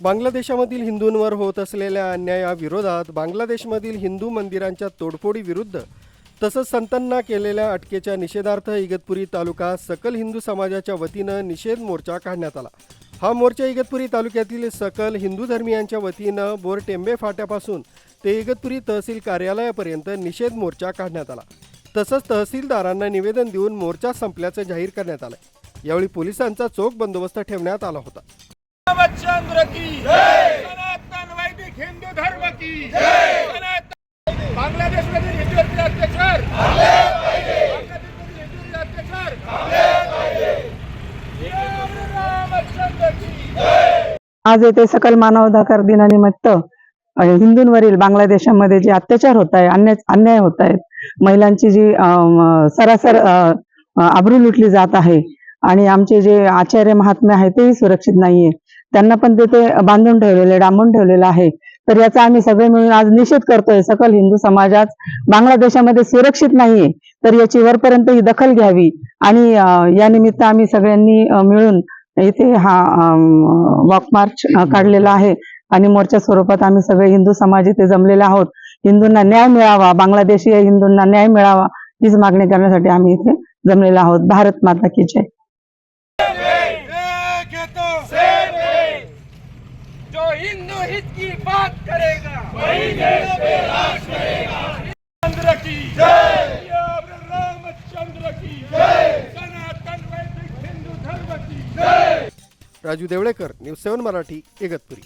बांगलादेशामधील हिंदूंवर होत असलेल्या अन्यायाविरोधात बांगलादेशमधील हिंदू मंदिरांच्या तोडफोडीविरुद्ध तसंच संतांना केलेल्या अटकेच्या निषेधार्थ इगतपुरी तालुका सकल हिंदू समाजाच्या वतीनं निषेध मोर्चा काढण्यात आला. हा मोर्चा इगतपुरी तालुक्यातील सकल हिंदू धर्मियांच्या वतीनं बोरटेंबे फाट्यापासून ते इगतपुरी तहसील कार्यालयापर्यंत निषेध मोर्चा काढण्यात आला. तसंच तहसीलदारांना निवेदन देऊन मोर्चा संपल्याचं जाहीर करण्यात आलं यावेळी पोलिसांचा चोख बंदोबस्त ठेवण्यात आला होता. रामचंद्र की। सनातन वैदिक हिंदू धर्म की। हिंदूवरती अत्याचार। बांगलादेशमधील हिंदूवरील अत्याचार रामचंद्र की आज येथे सकल मानवाधिकार दिनानिमित्त हिंदूंवरील बांगलादेशामध्ये जे अत्याचार होत आहे अन्याय अन्याय होत आहेत महिलांची जी सरासर आबरू लुटली जात आहे आणि आमचे जे आचार्य महात्मे आहेत तेही सुरक्षित नाहीये. त्यांना पण तिथे बांधून ठेवलेले डांबून ठेवलेलं आहे. तर याचा आम्ही सगळे मिळून आज निषेध करतोय सकल हिंदू समाजात. बांगलादेशामध्ये सुरक्षित नाहीये तर याची वरपर्यंत ही दखल घ्यावी. आणि या निमित्त आम्ही सगळ्यांनी मिळून इथे हा वॉक मार्च काढलेला आहे. आणि मोर्चा स्वरूपात आम्ही सगळे हिंदू समाज इथे जमलेले आहोत. हिंदूंना न्याय मिळावा बांगलादेशी हिंदूंना न्याय मिळावा हीच मागणी करण्यासाठी आम्ही इथे जमलेलो आहोत. भारत माता की जय एक है तो सिर्फ एक। जो हिंदू हित की बात करेगा। वही देश पे राज करेगा। चंद्र की जय। रामचंद्र की जय। सनातन वैदिक हिंदू धर्म की। जय। Raju Devlekar news seven Marathi Igatpuri.